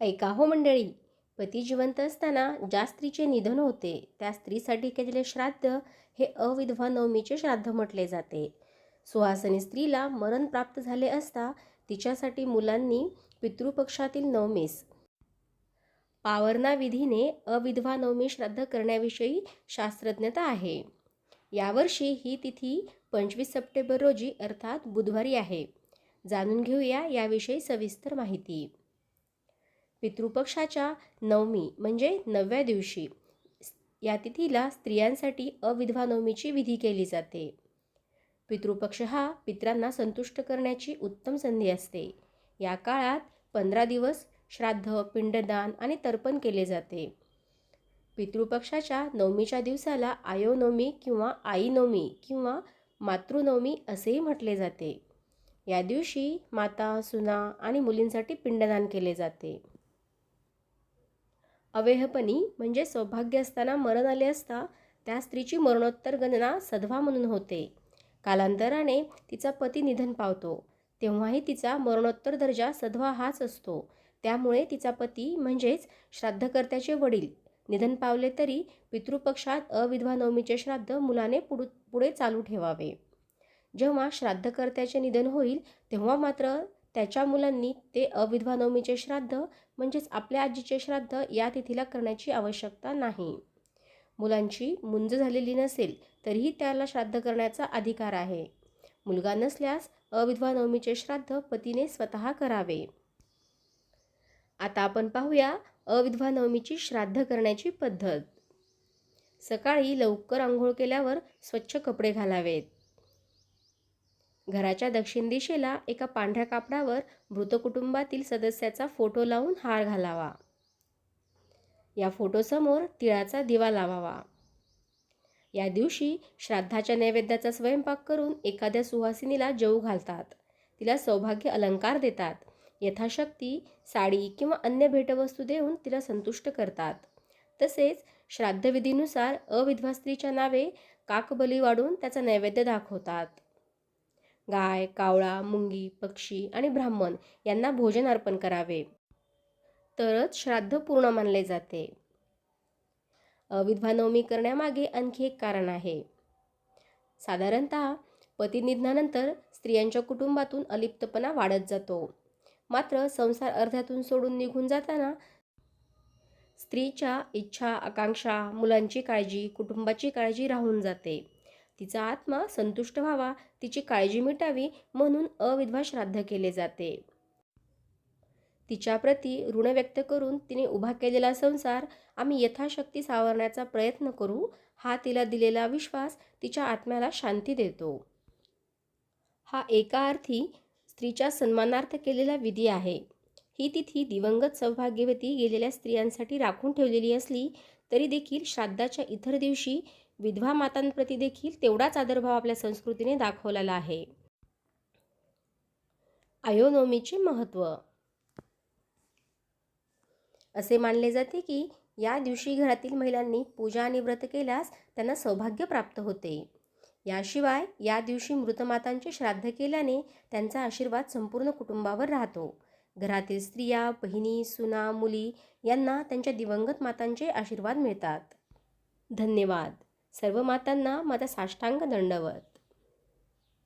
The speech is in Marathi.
ऐका हो मंडळी. पती जिवंत असताना ज्या स्त्रीचे निधन होते त्या स्त्रीसाठी केलेले श्राद्ध हे अविधवा नवमीचे श्राद्ध म्हटले जाते. सुहासनी स्त्रीला मरण प्राप्त झाले असता तिच्यासाठी मुलांनी पितृपक्षातील नवमीस पावरणा विधीने अविधवा नवमी श्राद्ध करण्याविषयी शास्त्रज्ञता आहे. यावर्षी ही तिथी पंचवीस सप्टेंबर रोजी अर्थात बुधवारी आहे. जाणून घेऊया याविषयी सविस्तर माहिती. पितृपक्षाच्या नवमी म्हणजे नवव्या दिवशी या तिथीला स्त्रियांसाठी अविधवा नवमीची विधी केली जाते. पितृपक्ष हा पित्रांना संतुष्ट करण्याची उत्तम संधी असते. या काळात पंधरा दिवस श्राद्ध पिंडदान आणि तर्पण केले जाते. पितृपक्षाच्या नवमीच्या दिवसाला आयोनवमी किंवा आईनवमी किंवा मातृनवमी असेही म्हटले जाते. या दिवशी माता सुना आणि मुलींसाठी पिंडदान केले जाते. अवेहपणी म्हणजे सौभाग्य असताना मरण आले असता त्या स्त्रीची मरणोत्तर गणना सधवा म्हणून होते. कालांतराने तिचा पती निधन पावतो. तेव्हाही तिचा मरणोत्तर दर्जा सधवा हाच असतो. त्यामुळे तिचा पती म्हणजेच श्राद्धकर्त्याचे वडील निधन पावले तरी पितृपक्षात अविधवा नवमीचे श्राद्ध मुलाने पुढ पुढे चालू ठेवावे. जेव्हा श्राद्धकर्त्याचे निधन होईल तेव्हा मात्र त्याच्या मुलांनी ते अविधवा नवमीचे श्राद्ध म्हणजेच आपल्या आजीचे श्राद्ध या तिथीला करण्याची आवश्यकता नाही. मुलांची मुंज झालेली नसेल तरीही त्याला श्राद्ध करण्याचा अधिकार आहे. मुलगा नसल्यास अविधवा नवमीचे श्राद्ध पतीने स्वतः करावे. आता आपण पाहूया अविधवा नवमीची श्राद्ध करण्याची पद्धत. सकाळी लवकर आंघोळ केल्यावर स्वच्छ कपडे घालावेत. घराच्या दक्षिण दिशेला एका पांढऱ्या कापडावर मृत कुटुंबातील सदस्याचा फोटो लावून हार घालावा. या फोटोसमोर तिळाचा दिवा लावावा. या दिवशी श्राद्धाच्या नैवेद्याचा स्वयंपाक करून एखाद्या सुहासिनीला जेऊ घालतात. तिला सौभाग्य अलंकार देतात. यथाशक्ती साडी किंवा अन्य भेटवस्तू देऊन तिला संतुष्ट करतात. तसेच श्राद्धविधीनुसार अविधवा स्त्रीच्या नावे काकबली वाढून त्याचा नैवेद्य दाखवतात. गाय कावळा मुंगी पक्षी आणि ब्राह्मण यांना भोजन अर्पण करावे. तरच श्राद्ध पूर्ण मानले जाते. विधवा नवमी करण्यामागे आणखी एक कारण आहे. साधारणत पती निधनानंतर स्त्रियांच्या कुटुंबातून अलिप्तपणा वाढत जातो. मात्र संसार अर्ध्यातून सोडून निघून जाताना स्त्रीच्या इच्छा आकांक्षा मुलांची काळजी कुटुंबाची काळजी राहून जाते. तिचा आत्मा संतुष्ट व्हावा तिची काळजी मिटावी म्हणून अविधवा श्राद्ध केले जाते. तिच्याप्रती ऋण व्यक्त करून तिने उभा केलेला संसार आम्ही यथाशक्ती सावरण्याचा प्रयत्न करू हा तिला दिलेला विश्वास तिच्या आत्म्याला शांती देतो. हा एका अर्थी स्त्रीच्या सन्मानार्थ केलेला विधी आहे. ही तिथी दिवंगत सौभाग्यवती गेलेल्या स्त्रियांसाठी राखून ठेवलेली असली तरी देखील श्राद्धाच्या इतर दिवशी विधवा मातांप्रती देखील तेवढाच आदरभाव आपल्या संस्कृतीने दाखवलेला आहे. आयोनोमीचे महत्त्व असे मानले जाते की या दिवशी घरातील महिलांनी पूजा आणि व्रत केल्यास त्यांना सौभाग्य प्राप्त होते. याशिवाय या दिवशी मृतमातांचे श्राद्ध केल्याने त्यांचा आशीर्वाद संपूर्ण कुटुंबावर राहतो. घरातील स्त्रिया बहिणी सुना मुली यांना त्यांच्या दिवंगत मातांचे आशीर्वाद मिळतात. धन्यवाद. सर्व मातांना माझा साष्टांग दंडवत.